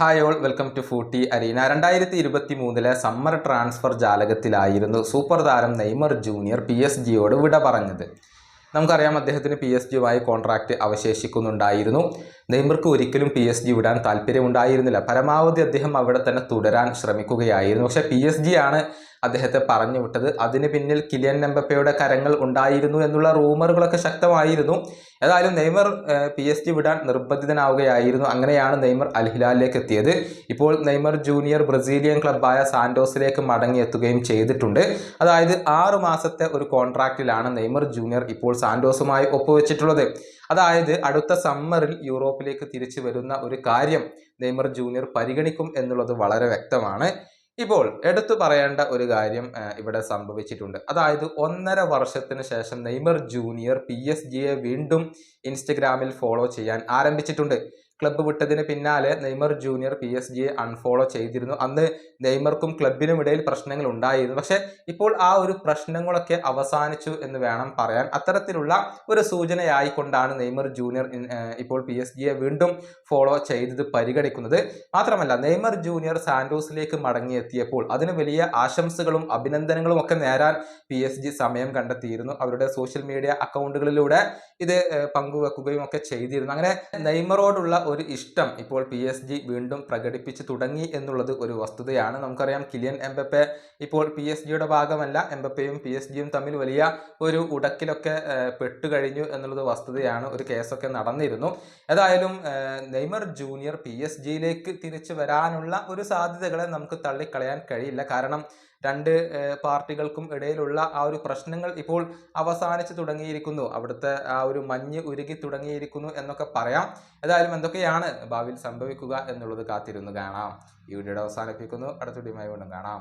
Hi all welcome to Footy Arena രണ്ടായിരത്തി ഇരുപത്തി മൂന്നിലെ സമ്മർ ട്രാൻസ്ഫർ ജാലകത്തിലായിരുന്നു സൂപ്പർ താരം നെയ്മർ ജൂനിയർ പി എസ് ജിയോട് വിട പറഞ്ഞത്. നമുക്കറിയാം അദ്ദേഹത്തിന് പി എസ് ജിയുമായി കോൺട്രാക്റ്റ് അവശേഷിക്കുന്നുണ്ടായിരുന്നു. നെയ്മർക്ക് ഒരിക്കലും പി എസ് ജി വിടാൻ താല്പര്യമുണ്ടായിരുന്നില്ല. പരമാവധി അദ്ദേഹം അവിടെ തന്നെ തുടരാൻ ശ്രമിക്കുകയായിരുന്നു. പക്ഷേ പി എസ് ജി ആണ് അദ്ദേഹത്തെ പറഞ്ഞു വിട്ടത്. അതിന് പിന്നിൽ കിലിയൻ എംബപ്പയുടെ കരങ്ങൾ ഉണ്ടായിരുന്നു എന്നുള്ള റൂമറുകളൊക്കെ ശക്തമായിരുന്നു. ഏതായാലും നെയ്മർ പി എസ് ജി വിടാൻ നിർബന്ധിതനാവുകയായിരുന്നു. അങ്ങനെയാണ് നെയ്മർ അൽഹിലാലിലേക്ക് എത്തിയത്. ഇപ്പോൾ നെയ്മർ ജൂനിയർ ബ്രസീലിയൻ ക്ലബ്ബായ സാന്റോസിലേക്ക് മടങ്ങിയെത്തുകയും ചെയ്തിട്ടുണ്ട്. അതായത് ആറു മാസത്തെ ഒരു കോൺട്രാക്റ്റിലാണ് നെയ്മർ ജൂനിയർ ഇപ്പോൾ സാന്റോസുമായി ഒപ്പുവെച്ചിട്ടുള്ളത്. അതായത് അടുത്ത സമ്മറിൽ യൂറോപ്പിലേക്ക് തിരിച്ചു വരുന്ന ഒരു കാര്യം നെയ്മർ ജൂനിയർ പരിഗണിക്കും എന്നുള്ളത് വളരെ വ്യക്തമാണ്. ഇപ്പോൾ എടുത്തു പറയേണ്ട ഒരു കാര്യം ഇവിടെ സംഭവിച്ചിട്ടുണ്ട്. അതായത് ഒന്നര വർഷത്തിന് ശേഷം നെയ്മർ ജൂനിയർ പി എസ് ജിയെ വീണ്ടും ഇൻസ്റ്റഗ്രാമിൽ ഫോളോ ചെയ്യാൻ ആരംഭിച്ചിട്ടുണ്ട്. ക്ലബ്ബ് വിട്ടതിന് പിന്നാലെ നെയ്മർ ജൂനിയർ പി എസ് ജിയെ അൺഫോളോ ചെയ്തിരുന്നു. അന്ന് നെയ്മർക്കും ക്ലബിനും ഇടയിൽ പ്രശ്നങ്ങൾ ഉണ്ടായിരുന്നു. പക്ഷെ ഇപ്പോൾ ആ ഒരു പ്രശ്നങ്ങളൊക്കെ അവസാനിച്ചു എന്ന് വേണം പറയാൻ. അത്തരത്തിലുള്ള ഒരു സൂചനയായിക്കൊണ്ടാണ് നെയ്മർ ജൂനിയർ ഇപ്പോൾ പി എസ് ജിയെ വീണ്ടും ഫോളോ ചെയ്തത് പരിഗണിക്കുന്നത്. മാത്രമല്ല നെയ്മർ ജൂനിയർ സാന്റോസിലേക്ക് മടങ്ങിയെത്തിയപ്പോൾ അതിന് വലിയ ആശംസകളും അഭിനന്ദനങ്ങളും ഒക്കെ നേരാൻ പി എസ് ജി സമയം കണ്ടെത്തിയിരുന്നു. അവരുടെ സോഷ്യൽ മീഡിയ അക്കൗണ്ടുകളിലൂടെ ഇത് പങ്കുവെക്കുകയും ഒക്കെ ചെയ്തിരുന്നു. അങ്ങനെ നെയ്മറോടുള്ള ഒരു ഇഷ്ടം ഇപ്പോൾ പി എസ് ജി വീണ്ടും പ്രകടിപ്പിച്ചു തുടങ്ങി എന്നുള്ളത് ഒരു വസ്തുതയാണ്. നമുക്കറിയാം കിലിയൻ എംബപ്പെ ഇപ്പോൾ പി എസ് ജിയുടെ ഭാഗമല്ല. എംബപ്പയും പി എസ് ജിയും തമ്മിൽ വലിയ ഒരു ഉടക്കിലൊക്കെ പെട്ടുകഴിഞ്ഞു എന്നുള്ളത് വസ്തുതയാണ്. ഒരു കേസൊക്കെ നടന്നിരുന്നു. ഏതായാലും നെയ്മർ ജൂനിയർ പി എസ് ജിയിലേക്ക് തിരിച്ചു വരാനുള്ള ഒരു സാധ്യതകളെ നമുക്ക് തള്ളിക്കളയാൻ കഴിയില്ല. കാരണം രണ്ട് പാർട്ടികൾക്കും ഇടയിലുള്ള ആ ഒരു പ്രശ്നങ്ങൾ ഇപ്പോൾ അവസാനിച്ചു തുടങ്ങിയിരിക്കുന്നു. അവിടുത്തെ ആ ഒരു മഞ്ഞ് ഉരുകി തുടങ്ങിയിരിക്കുന്നു എന്നൊക്കെ പറയാം. ഏതായാലും എന്തൊക്കെയാണ് ഭാവിയിൽ സംഭവിക്കുക എന്നുള്ളത് കാത്തിരുന്ന് കാണാം. ഈ വീഡിയോയുടെ അവസാനിപ്പിക്കുന്നു അടുത്ത വീഡിയോയുമായി വീണ്ടും കാണാം.